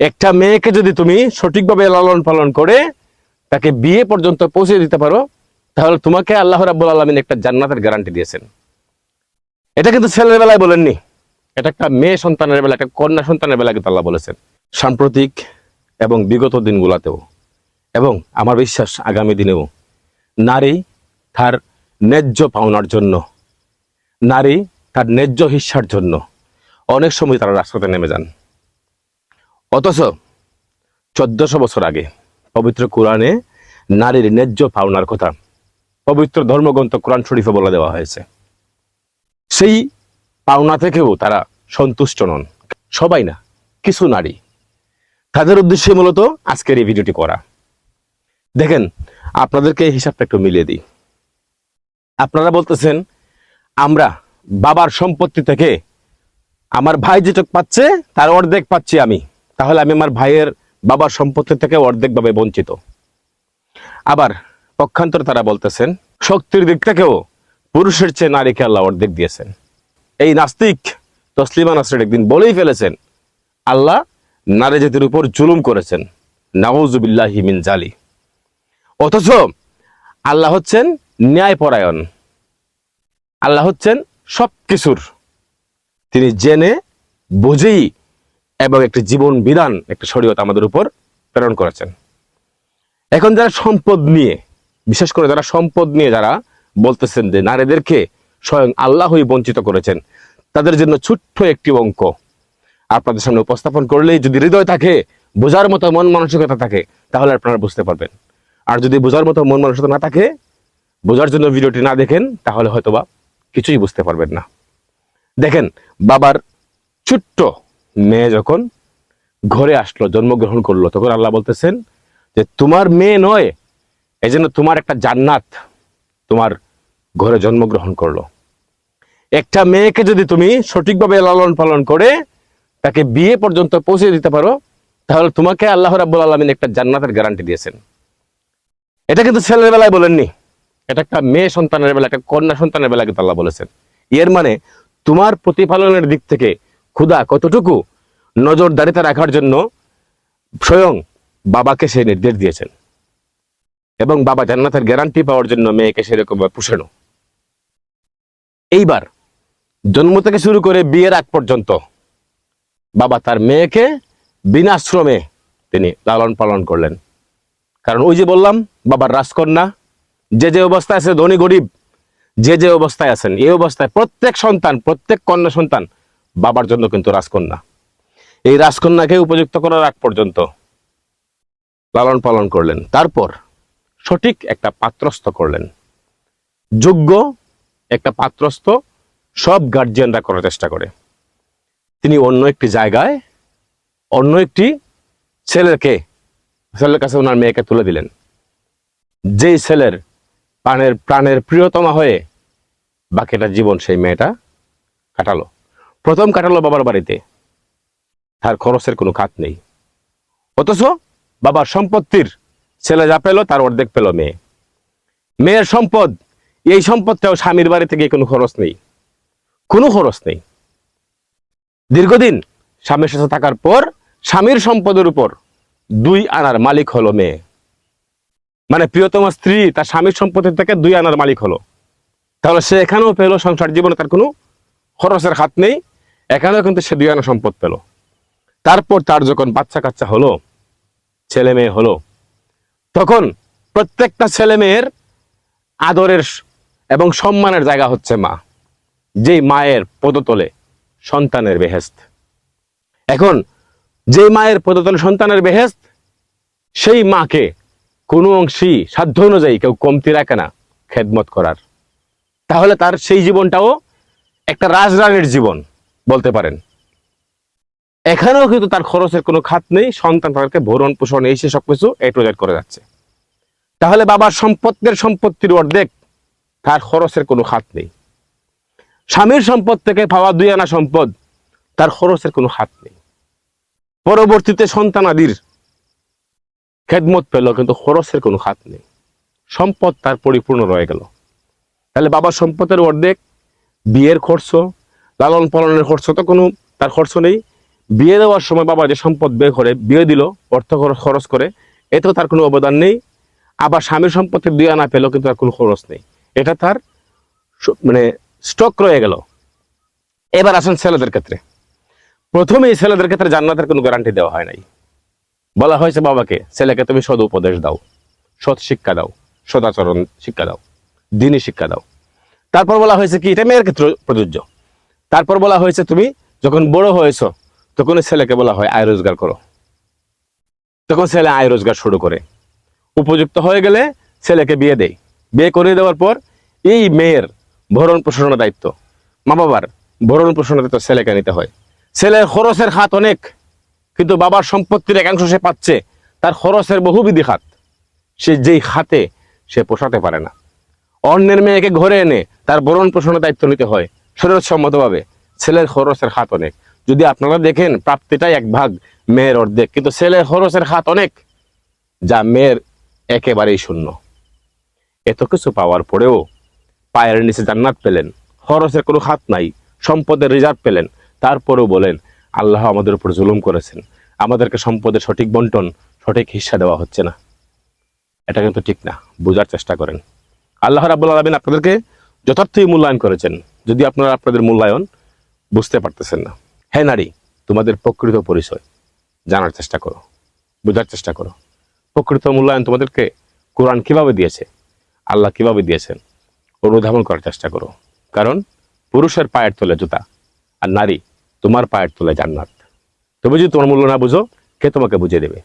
একটা মেয়েকে যদি তুমি সঠিকভাবে লালন পালন করে তাকে বিয়ে পর্যন্ত পৌঁছে দিতে পারো, তাহলে তোমাকে আল্লাহ রাব্বুল আলমিন একটা জান্নাতের গ্যারান্টি দিয়েছেন। এটা কিন্তু ছেলের বেলায় বলেননি। এটা একটা মেয়ে সন্তানের বেলা একটা কন্যা সন্তানের বেলা কিন্তু আল্লাহ বলেছেন। সাম্প্রতিক এবং বিগত দিনগুলোতেও এবং আমার বিশ্বাস আগামী দিনেও নারী তার ন্যায্য পাওনার জন্য, নারী তার ন্যায্য হিস্সার জন্য অনেক সময় তারা রাজপথে নেমে যান। অথচ চোদ্দশো বছর আগে পবিত্র কোরআনে নারীর ন্যায্য পাওনার কথা পবিত্র ধর্মগ্রন্থ কোরআন শরীফে বলে দেওয়া হয়েছে। সেই পাওনা থেকেও তারা সন্তুষ্ট নন। সবাই না, কিছু নারী। তাদের উদ্দেশ্যে মূলত আজকের এই ভিডিওটি করা। দেখেন, আপনাদেরকে এই হিসাবটা একটু মিলিয়ে দিই। আপনারা বলতেছেন, আমরা বাবার সম্পত্তি থেকে আমার ভাই যেটুক পাচ্ছে, তার অর্ধেক পাচ্ছি আমি। তাহলে আমি আমার ভাইয়ের বাবার সম্পত্তি থেকে অর্ধেকভাবে বঞ্চিত। আবার পক্ষান্তরে তারা বলতেছেন, শক্তির দিক থেকেও পুরুষের চেয়ে নারীকে আল্লাহ অর্ধেক দিয়েছেন। এই নাস্তিক তসলিমা নাসরের একদিন বলেই ফেলেছেন, আল্লাহ নারী জাতির উপর জুলুম করেছেন, নাউজুবিল্লাহি মিন জালি। অথচ আল্লাহ হচ্ছেন ন্যায়পরায়ণ। আল্লাহ হচ্ছেন সব কিছুর তিনি জেনে, বুঝেই এবং একটি জীবন বিধান, একটি শরীয়ত আমাদের উপর প্রেরণ করেছেন। এখন যারা সম্পদ নিয়ে, বিশেষ করে যারা সম্পদ নিয়ে যারা বলতেছেন যে নারীদেরকে স্বয়ং আল্লাহই বঞ্চিত করেছেন, তাদের জন্য ছোট্ট একটি অঙ্ক। আপনাদের সামনে উপস্থাপন করলেই যদি হৃদয় থাকে, বোঝার মতো মন মানসিকতা থাকে, তাহলে আপনারা বুঝতে পারবেন। আর যদি বোঝার মতো মন মানসিকতা না থাকে, বোঝার জন্য ভিডিওটি না দেখেন, তাহলে হয়তোবা কিছুই বুঝতে পারবেন না। দেখেন, বাবার ছোট্ট মেয়ে যখন ঘরে আসলো, জন্মগ্রহণ করল, তখন আল্লাহ বলতেছেন যে, তোমার মেয়ে নয় এই জন্য তোমার একটা জান্নাত তোমার ঘরে জন্মগ্রহণ করল। একটা মেয়েকে যদি তুমি সঠিকভাবে লালন পালন করে, তাকে বিয়ে পর্যন্ত পৌঁছে দিতে পারো, তাহলে তোমাকে আল্লাহ রাব্বুল আলমিন একটা জান্নাতের গ্যারান্টি দিয়েছেন। এটা কিন্তু ছেলের বেলায় বলেননি। এটা একটা মেয়ে সন্তানের বেলা একটা কন্যা সন্তানের বেলা কিন্তু আল্লাহ বলেছেন। এর মানে তোমার প্রতিপালনের দিক থেকে ক্ষুধা কতটুকু নজরদারিতে রাখার জন্য স্বয়ং বাবাকে সে নির্দেশ দিয়েছেন। এবং বাবা জান্নাতের গ্যারান্টি পাওয়ার জন্য মেয়েকে সেরকম পুষানো। এইবার জন্ম থেকে শুরু করে বিয়ের আগ পর্যন্ত বাবা তার মেয়েকে বিনা শ্রমে তিনি লালন পালন করলেন। কারণ ওই যে বললাম, বাবার রাজকন্যা, যে যে অবস্থায় আছে ধনী গরিব, যে যে অবস্থায় আছেন, এই অবস্থায় প্রত্যেক সন্তান, প্রত্যেক কন্যা সন্তান বাবার জন্য কিন্তু রাজকন্যা। এই রাজকন্যাকে উপযুক্ত করার আগ পর্যন্ত লালন পালন করলেন। তারপর সঠিক একটা পাত্রস্থ করলেন। যোগ্য একটা পাত্রস্থ সব গার্জিয়ানরা করার চেষ্টা করে। তিনি অন্য একটি জায়গায় অন্য একটি ছেলেকে, ছেলের কাছে ওনার মেয়েকে তুলে দিলেন। যেই ছেলের প্রাণের প্রাণের প্রিয়তমা হয়ে বাকিটা জীবন সেই মেয়েটা কাটালো। প্রথম কাটালো বাবার বাড়িতে। তার খরচের কোনো খাত নেই। অথচ বাবার সম্পত্তির ছেলে যা পেল, তার অর্ধেক পেল মেয়ে। মেয়ের সম্পদ, এই সম্পদটাও স্বামীর বাড়ি থেকে কোনো খরচ নেই। কোনো খরচ নেই। দীর্ঘদিন স্বামীর সাথে থাকার পর স্বামীর সম্পদের উপর দুই আনার মালিক হলো মেয়ে। মানে প্রিয়তম স্ত্রী তার স্বামীর সম্পত্তি থেকে দুই আনার মালিক হলো। তাহলে সে এখানেও পেল, সংসার জীবনে তার কোনো খরচের হাত নেই। এখানেও কিন্তু সে দুই আনা সম্পদ পেল। তারপর তার যখন বাচ্চা কাচ্চা হলো, ছেলে মেয়ে হলো, তখন প্রত্যেকটা ছেলে মেয়ের আদরের এবং সম্মানের জায়গা হচ্ছে মা, যেই মায়ের পদতলে সন্তানের বেহেস্ত এখন যে মায়ের পদতলে সন্তানের বেহেস্ত সেই মাকে কোনো অংশই সাধ্য অনুযায়ী কেউ কমতি রাখে না খেদমত করার। তাহলে তার সেই জীবনটাও একটা রাজরানীর জীবন। বলতে পারেন। এখানেও কিন্তু তার খরচের কোনো খাত নেই, সন্তান তাদেরকে ভরণ পোষণ, এই সে সবকিছু এ টু করে যাচ্ছে। তাহলে বাবার সম্পত্তির সম্পত্তির অর্ধেক তার খরচের কোনো খাত নেই। স্বামীর সম্পদ থেকে পাওয়া দুই আনা সম্পদ তার খরচের কোনো হাত নেই। পরবর্তীতে সন্তানাদির খেদমত পেল কিন্তু খরচের কোনো খাত নেই। সম্পদ তার পরিপূর্ণ রয়ে গেল। তাহলে বাবার সম্পদের অর্ধেক বিয়ের খরচ লালন পালনের খরচ তো কোনো, তার খরচ নেই। বিয়ে দেওয়ার সময় বাবা যে সম্পদ বের করে, বিয়ে দিল, অর্থ খরচ- করে, এতেও তার কোনো অবদান নেই। আবার স্বামীর সম্পত্তি দুই আনা পেলেও কিন্তু তার কোনো খরচ নেই। এটা তার মানে স্টক রয়ে গেল। এবার আসেন ছেলেদের ক্ষেত্রে। প্রথমে এই ছেলেদের ক্ষেত্রে জান্নাতের কোনো গ্যারান্টি দেওয়া হয় নাই। বলা হয়েছে, বাবাকে, ছেলেকে তুমি সদ উপদেশ দাও। সৎ শিক্ষা দাও। সদাচরণ শিক্ষা দাও। দিনী শিক্ষা দাও। তারপর বলা হয়েছে কি, এটা মেয়ের ক্ষেত্রে প্রযোজ্য। তারপর বলা হয়েছে তুমি যখন বড় হয়েছো তখন ছেলেকে বলা হয় আয় রোজগার করো। তখন ছেলে আয় রোজগার শুরু করে। উপযুক্ত হয়ে গেলে ছেলেকে বিয়ে দেয়। বিয়ে করে দেওয়ার পর এই মেয়ের ভরণ পোষণের দায়িত্ব। মা বাবার ভরণ পোষণের দায়িত্ব ছেলেকে নিতে হয়। ছেলের খরচের হাত অনেক, কিন্তু বাবার সম্পত্তির একাংশ সে পাচ্ছে, তার খরচের বহুবিধি হাত সে যেই হাতে সে পোষাতে পারে না। অন্যের মেয়েকে ঘরে এনে তার ভরণ পোষণের দায়িত্ব নিতে হয়। শরীরসম্মতভাবে ছেলের খরচের হাত অনেক। যদি আপনারা দেখেন, প্রাপ্তিটাই এক ভাগ মেয়ের অর্ধেক, কিন্তু ছেলের খরচের হাত অনেক, যা মেয়ের একেবারেই শূন্য। এত কিছু পাওয়ার পরেও পায়ের নিচে জান্নাত পেলেন, খরচের কোনো হাত নাই, সম্পদের রিজার্ভ পেলেন। তারপরেও বলেন, আল্লাহ আমাদের উপর জুলুম করেছেন। আমাদেরকে সম্পদের সঠিক বন্টন, সঠিক হিস্সা দেওয়া হচ্ছে না। এটা কিন্তু ঠিক না, বোঝার চেষ্টা করেন। আল্লাহ রাবুল আলমিন আপনাদেরকে যথার্থই মূল্যায়ন করেছেন। যদি আপনারা আপনাদের মূল্যায়ন বুঝতে পারতেছেন না। হ্যাঁ নারী, তোমাদের প্রকৃত পরিচয় জানার চেষ্টা করো, বোঝার চেষ্টা করো। প্রকৃত মূল্যায়ন তোমাদেরকে কোরআন কীভাবে দিয়েছে, আল্লাহ কীভাবে দিয়েছেন, অনুধাবন করার চেষ্টা করো। কারণ পুরুষের পায়ের তলে জুতা, আর নারী তোমার পায়ের তলে জান্নাত। তুমি যদি তোমার মূল্য না বুঝো, কে তোমাকে বুঝিয়ে দেবে?